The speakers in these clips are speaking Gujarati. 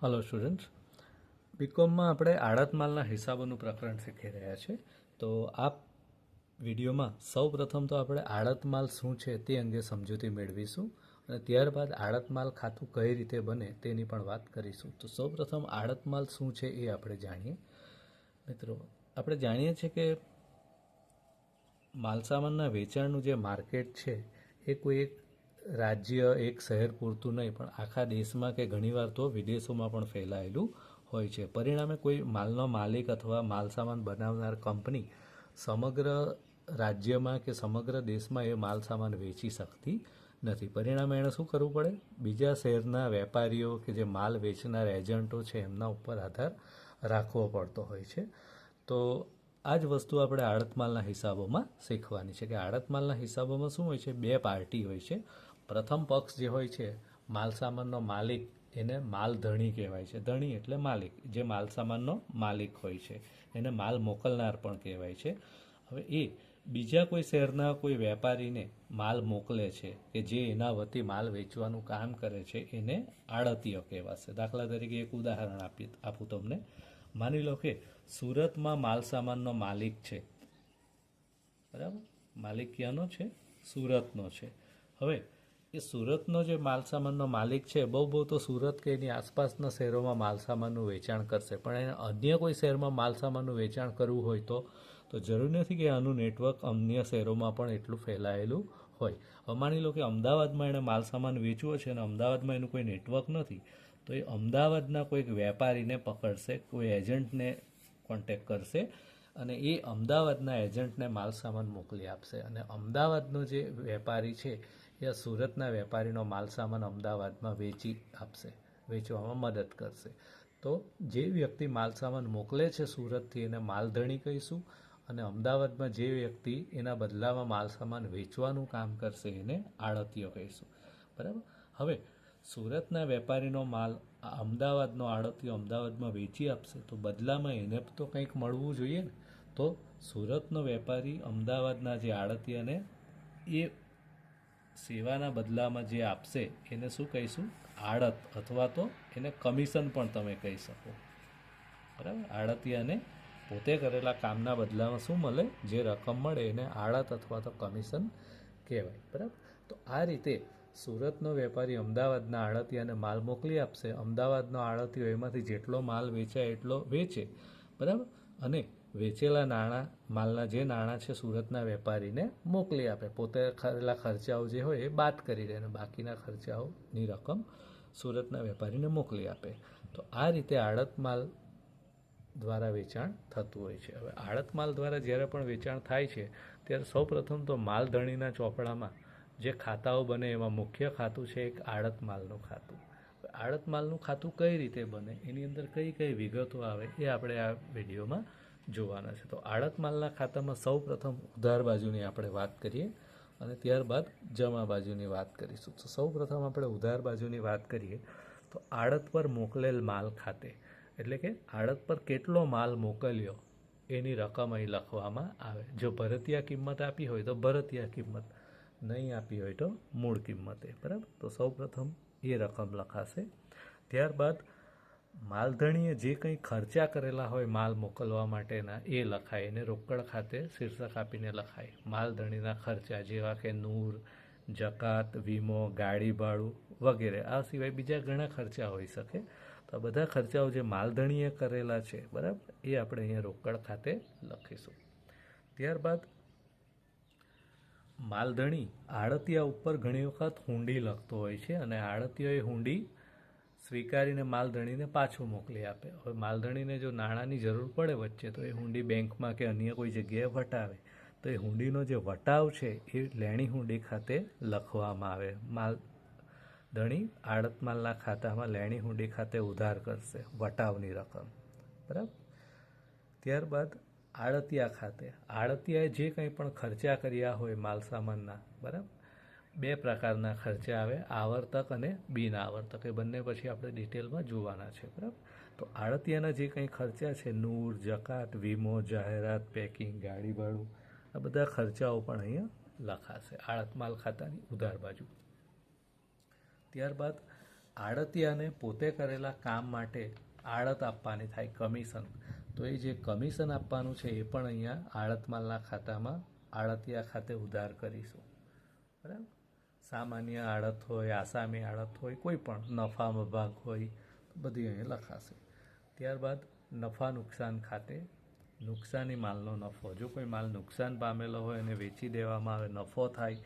હલો સ્ટુડન્ટ્સ બીકોમમાં આપણે આડત માલના હિસાબોનું પ્રકરણ શીખી રહ્યા છે. તો આ વિડીયોમાં સૌ પ્રથમ તો આપણે આડત માલ શું છે તે અંગે સમજૂતી મેળવીશું અને ત્યારબાદ આડત માલ ખાતું કઈ રીતે બને તેની પણ વાત કરીશું. તો સૌ પ્રથમ આડત માલ શું છે એ આપણે જાણીએ. મિત્રો, આપણે જાણીએ છીએ કે માલસામાનના વેચાણનું જે માર્કેટ છે એ કોઈ એક રાજ્ય એક શહેર પૂરતું નહીં, પણ આખા દેશમાં કે ઘણીવાર તો વિદેશોમાં પણ ફેલાયેલું હોય છે. પરિણામે કોઈ માલનો માલિક અથવા માલસામાન બનાવનાર કંપની સમગ્ર રાજ્યમાં કે સમગ્ર દેશમાં એ માલસામાન વેચી શકતી નથી. પરિણામે એણે શું કરવું પડે? બીજા શહેરના વેપારીઓ કે જે માલ વેચનાર એજન્ટો છે, એમના ઉપર આધાર રાખવો પડતો હોય છે. તો આ જ વસ્તુ આપણે આડત માલના હિસાબોમાં શીખવાની છે કે આડત માલના હિસાબોમાં શું હોય છે? બે પાર્ટી હોય છે. પ્રથમ પક્ષ જે હોય છે માલસામાનનો માલિક એને માલ ધણી કહેવાય છે. ધણી એટલે માલિક, જે માલસામાનનો માલિક હોય છે. એને માલ મોકલનાર પણ કહેવાય છે. હવે એ બીજા કોઈ શહેરના કોઈ વેપારીને માલ મોકલે છે કે જે એના વતી માલ વેચવાનું કામ કરે છે, એને આડતીય કહેવાશે. દાખલા તરીકે એક ઉદાહરણ આપી, આપું તમને. માની લો કે સુરતમાં માલસામાનનો માલિક છે. બરાબર? માલિક ક્યાંનો છે, સુરતનો છે. હવે એ સુરતનો જે માલસામાનનો માલિક છે, બહુ બહુ તો સુરત કે એની આસપાસના શહેરોમાં માલસામાનનું વેચાણ કરશે. પણ એને અન્ય કોઈ શહેરમાં માલસામાનનું વેચાણ કરવું હોય તો તો જરૂર નથી કે આનું નેટવર્ક અન્ય શહેરોમાં પણ એટલું ફેલાયેલું હોય. માની લો કે અમદાવાદમાં એણે માલસામાન વેચવો છે અને અમદાવાદમાં એનું કોઈ નેટવર્ક નથી, તો એ અમદાવાદના કોઈક વેપારીને પકડશે, કોઈ એજન્ટને કોન્ટેક કરશે અને એ અમદાવાદના એજન્ટને માલસામાન મોકલી આપશે. અને અમદાવાદનો જે વેપારી છે એ સુરતના વેપારીનો માલસામાન અમદાવાદમાં વેચી આપશે, વેચવામાં મદદ કરશે. તો જે વ્યક્તિ માલસામાન મોકલે છે સુરતથી એને માલધણી કહીશું અને અમદાવાદમાં જે વ્યક્તિ એના બદલામાં માલસામાન વેચવાનું કામ કરશે એને આડતીયો કહીશું. બરાબર? હવે સુરતના વેપારીનો માલ અમદાવાદનો આડતીયો અમદાવાદમાં વેચી આપશે તો બદલામાં એને તો કંઈક મળવું જોઈએ ને? તો સુરતનો વેપારી અમદાવાદના જે આડતીયાને એ સેવાના બદલામાં જે આપશે, એને શું કહીશું? આડત અથવા તો એને કમિશન પણ તમે કહી શકો. બરાબર? આડતિયાને પોતે કરેલા કામના બદલામાં શું મળે? જે રકમ મળે એને આડત અથવા તો કમિશન કહેવાય. બરાબર? તો આ રીતે સુરતનો વેપારી અમદાવાદના આડતિયાને માલ મોકલી આપશે. અમદાવાદનો આડતિયો એમાંથી જેટલો માલ વેચાય એટલો વેચે. બરાબર? અને વેચેલા નાણાં, માલના જે નાણાં છે સુરતના વેપારીને મોકલી આપે. પોતે કરેલા ખર્ચાઓ જે હોય એ બાદ કરી દે અને બાકીના ખર્ચાઓની રકમ સુરતના વેપારીને મોકલી આપે. તો આ રીતે આડત માલ દ્વારા વેચાણ થતું હોય છે. હવે આડત માલ દ્વારા જ્યારે પણ વેચાણ થાય છે, ત્યારે સૌપ્રથમ તો માલધણીના ચોપડામાં જે ખાતાઓ બને એમાં મુખ્ય ખાતું છે એક આડત માલનું ખાતું. આડત માલનું ખાતું કઈ રીતે બને? એની અંદર કઈ કઈ વિગતો આવે એ આપણે આ વિડીયોમાં જોવાના છે. તો આડત માલના ખાતામાં સૌ પ્રથમ ઉધાર બાજુની આપણે વાત કરીએ અને ત્યારબાદ જમા બાજુની વાત કરીશું. તો સૌ પ્રથમ આપણે ઉધાર બાજુની વાત કરીએ તો આડત પર મોકલેલ માલ ખાતે, એટલે કે આડત પર કેટલો માલ મોકલ્યો એની રકમ અહીં લખવામાં આવે. જો ભરતીયા કિંમત આપી હોય તો ભરતીયા કિંમત, નહીં આપી હોય તો મૂળ કિંમતે, બરાબર? તો સૌ પ્રથમ એ રકમ લખાશે. ત્યારબાદ માલધણીએ જે કંઈ ખર્ચા કરેલા હોય માલ મોકલવા માટેના, એ લખાય. એને રોકડ ખાતે શીર્ષક આપીને લખાય. માલધણીના ખર્ચા જેવા કે નૂર, જકાત, વીમો, ગાડી ભાડું વગેરે. આ સિવાય બીજા ઘણા ખર્ચા હોઈ શકે. તો આ બધા ખર્ચાઓ જે માલધણીએ કરેલા છે, બરાબર, એ આપણે અહીંયા રોકડ ખાતે લખીશું. ત્યારબાદ માલધણી આડતિયા ઉપર ઘણી વખત હુંડી લખતો હોય છે અને આડતિયાએ હુંડી સ્વીકારીને માલધણીને પાછું મોકલી આપે. હવે માલધણીને જો નાણાંની જરૂર પડે વચ્ચે, તો એ હુંડી બેંકમાં કે અન્ય કોઈ જગ્યાએ વટાવે. તો એ હુંડીનો જે વટાવ છે, એ લેણી હુંડી ખાતે લખવામાં આવે. માલ ધણી આડત માલના ખાતામાં લેણી હુંડી ખાતે ઉધાર કરશે, વટાવની રકમ. બરાબર? ત્યારબાદ આડતિયા ખાતે. આડતિયાએ જે કંઈ પણ ખર્ચા કર્યા હોય માલ સામાનના બરાબર? બે પ્રકારના ખર્ચા આવે, આવર્તક અને બિન આવર્તક એ બંને પછી આપણે ડિટેલમાં જોવાના છે, બરાબર? તો આડતિયાના જે કંઈ ખર્ચા છે, નૂર, જકાત, વીમો, જાહેરાત, પેકિંગ ગાડી ભાડું આ બધા ખર્ચાઓ પણ અહીંયા લખાશે. આડત માલ ખાતાની ઉધાર બાજુ. ત્યારબાદ આડતિયાને પોતે કરેલા કામ માટે આડત આપવાની થાય, કમિશન. તો એ જે કમિશન આપવાનું છે, એ પણ અહીંયા આળત માલના ખાતામાં આડતિયા ખાતે ઉધાર કરીશું. બરાબર? સામાન્ય આડત હોય, આસામી આડત હોય, કોઈ પણ નફામાં ભાગ હોય, બધી અહીં લખાશે. ત્યારબાદ નફા નુકસાન ખાતે નુકસાની માલનો નફો. જો કોઈ માલ નુકસાન પામેલો હોય અને વેચી દેવામાં આવે, નફો થાય,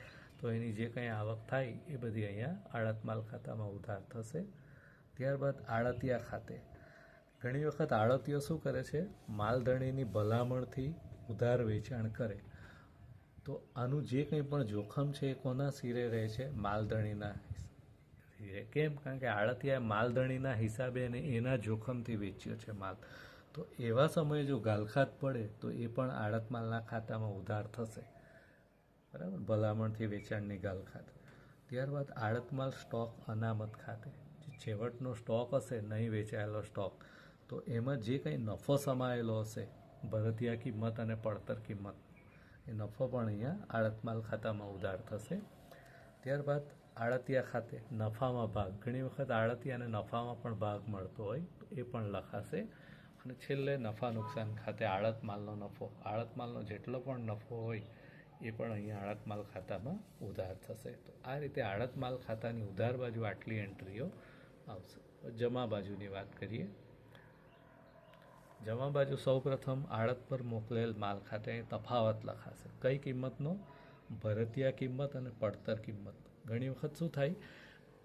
તો એની જે કંઈ આવક થાય, એ બધી અહીંયા આડત માલ ખાતામાં ઉધાર થશે. ત્યારબાદ આડતિયા ખાતે. ઘણી વખત આડતીઓ શું કરે છે? માલધણીની ભલામણથી ઉધાર વેચાણ કરે. તો આનું જે કંઈ પણ જોખમ છે એ કોના સિરે રહે છે? માલધણીના સિરે કેમ? કારણ કે આડતિયા માલધણીના હિસાબે અને એના જોખમથી વેચ્યો છે માલ. તો એવા સમયે જો ગાલખાત પડે, તો એ પણ આડતમાલના ખાતામાં ઉધાર થશે. બરાબર? ભલામણથી વેચાણની ગાલખાત. ત્યારબાદ આડતમાલ સ્ટોક અનામત ખાતે. જે છેવટનો સ્ટોક હશે, નહીં વેચાયેલો સ્ટોક, તો એમાં જે કંઈ નફો સમાયેલો હશે, ભરતીયા કિંમત અને પડતર કિંમત. એ નફો પણ અહીંયા આળતમાલ ખાતામાં ઉધાર થશે. ત્યારબાદ આળતિયા ખાતે નફામાં ભાગ. ઘણી વખત આળતિયાને નફામાં પણ ભાગ મળતો હોય, એ પણ લખાશે. અને છેલ્લે નફા નુકસાન ખાતે આળતમાલનો નફો. આળતમાલનો જેટલો પણ નફો હોય, એ પણ અહીંયા આળતમાલ ખાતામાં ઉધાર થશે. તો આ રીતે આળતમાલ ખાતાની ઉધાર બાજુ આટલી એન્ટ્રીઓ આવશે. જમા બાજુની વાત કરીએ. જમા બાજુ સૌપ્રથમ આડત પર મોકલેલ માલ ખાતે તફાવત લખાશે. કઈ કિંમતનો? ભરતીયા કિંમત અને પડતર કિંમત. ઘણી વખત શું થાય?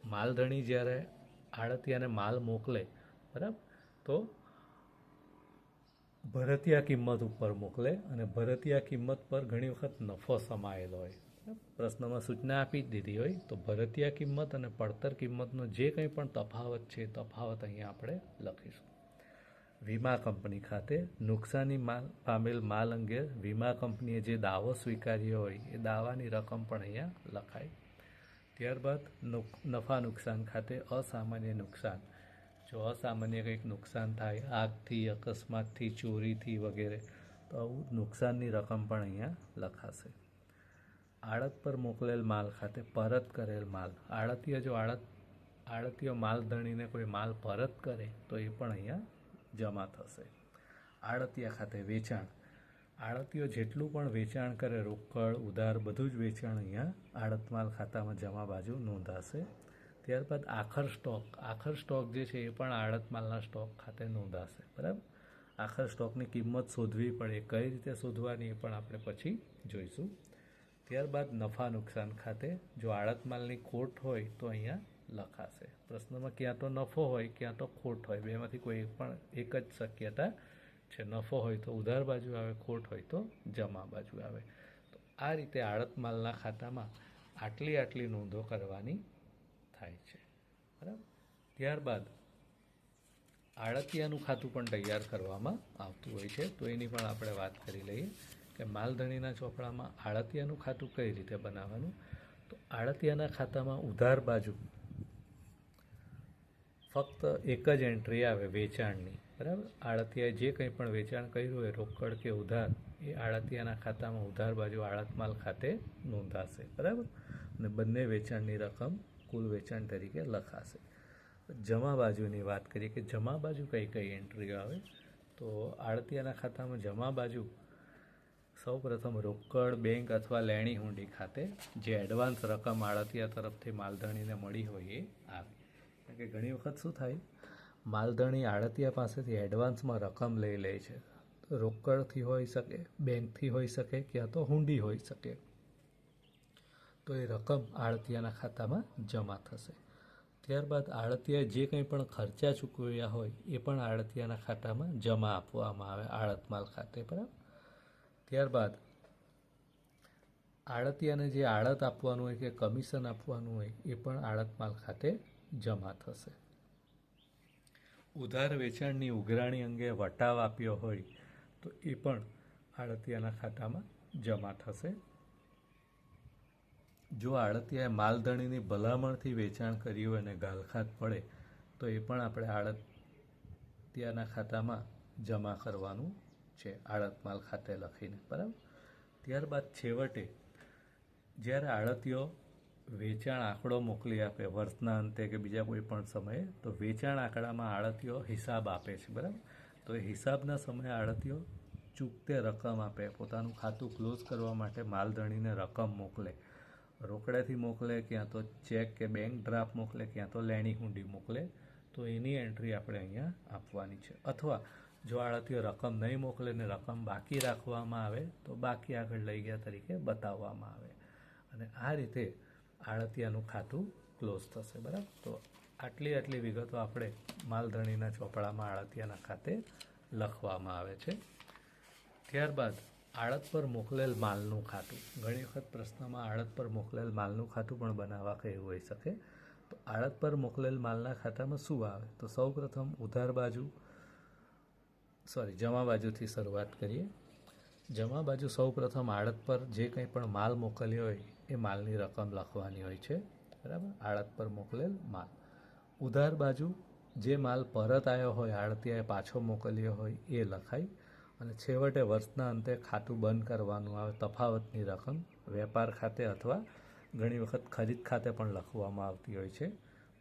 માલધણી જ્યારે આડતિયાને માલ મોકલે, બરાબર? તો ભરતીયા કિંમત ઉપર મોકલે અને ભરતીયા કિંમત પર ઘણી વખત નફો સમાયેલો હોય. પ્રશ્નમાં સૂચના આપી જ દીધી હોય. તો ભરતીયા કિંમત અને પડતર કિંમતનો જે કંઈ પણ તફાવત છે તફાવત અહીંયા આપણે લખીશું. વીમા કંપની ખાતે નુકસાની માલ પામેલ માલ અંગે વીમા કંપનીએ જે દાવો સ્વીકાર્યો હોય, એ દાવાની રકમ પણ અહીંયા લખાય ત્યારબાદ નફા નુકસાન ખાતે અસામાન્ય નુકસાન. જો અસામાન્ય કંઈક નુકસાન થાય, આગથી, અકસ્માતથી, ચોરીથી વગેરે, તો આવું નુકસાનની રકમ પણ અહીંયા લખાશે. આડત પર મોકલેલ માલ ખાતે પરત કરેલ માલ. આડતીય જો આડત આડતીય માલ ધણીને કોઈ માલ પરત કરે, તો એ પણ અહીંયા જમા થશે. આડતિયા ખાતે વેચાણ. આળતીઓ જેટલું પણ વેચાણ કરે રોકડ, ઉધાર, બધું જ વેચાણ અહીંયા આડતમાલ ખાતામાં જમા બાજુ નોંધાશે. ત્યારબાદ આખર સ્ટોક. આખર સ્ટોક જે છે એ પણ આડતમાલના સ્ટોક ખાતે નોંધાશે. બરાબર? આખર સ્ટોકની કિંમત શોધવી પડે. કઈ રીતે શોધવાની એ પણ આપણે પછી જોઈશું. ત્યારબાદ નફા નુકસાન ખાતે જો આડત માલની ખોટ હોય તો અહીંયા લખાશે. પ્રશ્નમાં ક્યાં તો નફો હોય, ક્યાં તો ખોટ હોય. બેમાંથી કોઈ પણ એક જ શક્યતા છે, નફો હોય તો ઉધાર બાજુ આવે, ખોટ હોય તો જમા બાજુ આવે. તો આ રીતે આળતમાલના ખાતામાં આટલી આટલી નોંધો કરવાની થાય છે. બરાબર? ત્યારબાદ આળતિયાનું ખાતું પણ તૈયાર કરવામાં આવતું હોય છે. તો એની પણ આપણે વાત કરી લઈએ કે માલધણીના ચોપડામાં આળતિયાનું ખાતું કઈ રીતે બનાવવાનું? તો આડતિયાના ખાતામાં ઉધાર બાજુ ફક્ત એક જ એન્ટ્રી આવે વેચાણની, બરાબર? આળતિયાએ જે કંઈ પણ વેચાણ કર્યું હોય, રોકડ કે ઉધાર, એ આળતિયાના ખાતામાં ઉધાર બાજુ આળતમાલ ખાતે નોંધાશે, બરાબર? અને બંને વેચાણની રકમ કુલ વેચાણ તરીકે લખાશે. જમા બાજુની વાત કરીએ કે જમા બાજુ કઈ કઈ એન્ટ્રીઓ આવે, તો આળતિયાના ખાતામાં જમા બાજુ સૌપ્રથમ રોકડ, બેંક અથવા લેણી હુંડી ખાતે જે એડવાન્સ રકમ આળતિયા તરફથી માલધણીને મળી હોય એ આવે. કે ઘણી વખત શું થાય, માલધણી આડતિયા પાસેથી એડવાન્સમાં રકમ લઈ લે છે. રોકડથી હોઈ શકે, બેંકથી હોઈ શકે ક્યાં તો હુંડી હોઈ શકે. તો એ રકમ આળતિયાના ખાતામાં જમા થશે. ત્યારબાદ આળતિયાએ જે કંઈ પણ ખર્ચા ચૂકવ્યા હોય, એ પણ આળતિયાના ખાતામાં જમા આપવામાં આવે આળતમાલ ખાતે, બરાબર? ત્યારબાદ આળતિયાને જે આળત આપવાનું હોય કે કમિશન આપવાનું હોય, એ પણ આળતમાલ ખાતે જમા થશે. ઉધાર વેચાણની ઉઘરાણી અંગે વટાવ આપ્યો હોય તો એ પણ આડતિયાના ખાતામાં જમા થશે. જો આળતિયાએ માલધણીની ભલામણથી વેચાણ કર્યું અને ગાલખાત પડે, તો એ પણ આપણે આળતિયાના ખાતામાં જમા કરવાનું છે, આડત માલ ખાતે લખીને. બરાબર? ત્યારબાદ છેવટે, જ્યારે આડતીઓ વેચાણ આંકડો મોકલી આપે વર્ષના અંતે કે બીજા કોઈ પણ સમયે, તો વેચાણ આંકડામાં આડતીઓ હિસાબ આપે છે, બરાબર? તો એ હિસાબના સમયે આડતીઓ ચૂકતે રકમ આપે. પોતાનું ખાતું ક્લોઝ કરવા માટે માલધણીને રકમ મોકલે. રોકડેથી મોકલે, ક્યાં તો ચેક કે બેંક ડ્રાફ્ટ મોકલે, ક્યાં તો લેણી હુંડી મોકલે, તો એની એન્ટ્રી આપણે અહીંયા આપવાની છે. અથવા જો આડતીઓ રકમ નહીં મોકલે ને રકમ બાકી રાખવામાં આવે, તો બાકી આગળ લઈ ગયા તરીકે બતાવવામાં આવે. અને આ રીતે આડતિયાનું ખાતું ક્લોઝ થશે, બરાબર? તો આટલી આટલી વિગતો આપણે માલધણીના ચોપડામાં આળતિયાના ખાતે લખવામાં આવે છે. ત્યારબાદ, આળત પર મોકલેલ માલનું ખાતું ઘણી વખત પ્રશ્નમાં આડત પર મોકલેલ માલનું ખાતું પણ બનાવવા કહ્યું હોઈ શકે. તો આળત પર મોકલેલ માલના ખાતામાં શું આવે? તો સૌ પ્રથમ ઉધાર બાજુ સોરી જમા બાજુથી શરૂઆત કરીએ. જમા બાજુ સૌ પ્રથમ આડત પર જે કંઈ પણ માલ મોકલ્યો હોય એ માલની રકમ લખવાની હોય છે, બરાબર? આડત પર મોકલેલ માલ. ઉધાર બાજુ જે માલ પરત આવ્યો હોય, આડતિયાએ પાછો મોકલ્યો હોય, એ લખાય અને છેવટે વર્ષના અંતે ખાતું બંધ કરવાનું આવે, તફાવતની રકમ વેપાર ખાતે અથવા ઘણી વખત ખરીદ ખાતે પણ લખવામાં આવતી હોય છે,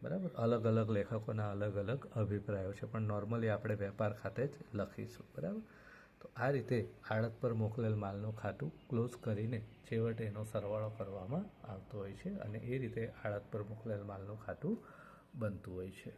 બરાબર? અલગ અલગ લેખકોના અલગ અલગ અભિપ્રાયો છે, પણ નોર્મલી આપણે વેપાર ખાતે જ લખીશું, બરાબર? તો આ રીતે આડત પર મોકલેલ માલનું ખાતું ક્લોઝ કરીને છેવટે એનો સરવાળો કરવામાં આવતો હોય છે અને એ રીતે આડત પર મોકલેલ માલનું ખાતું બનતું હોય છે.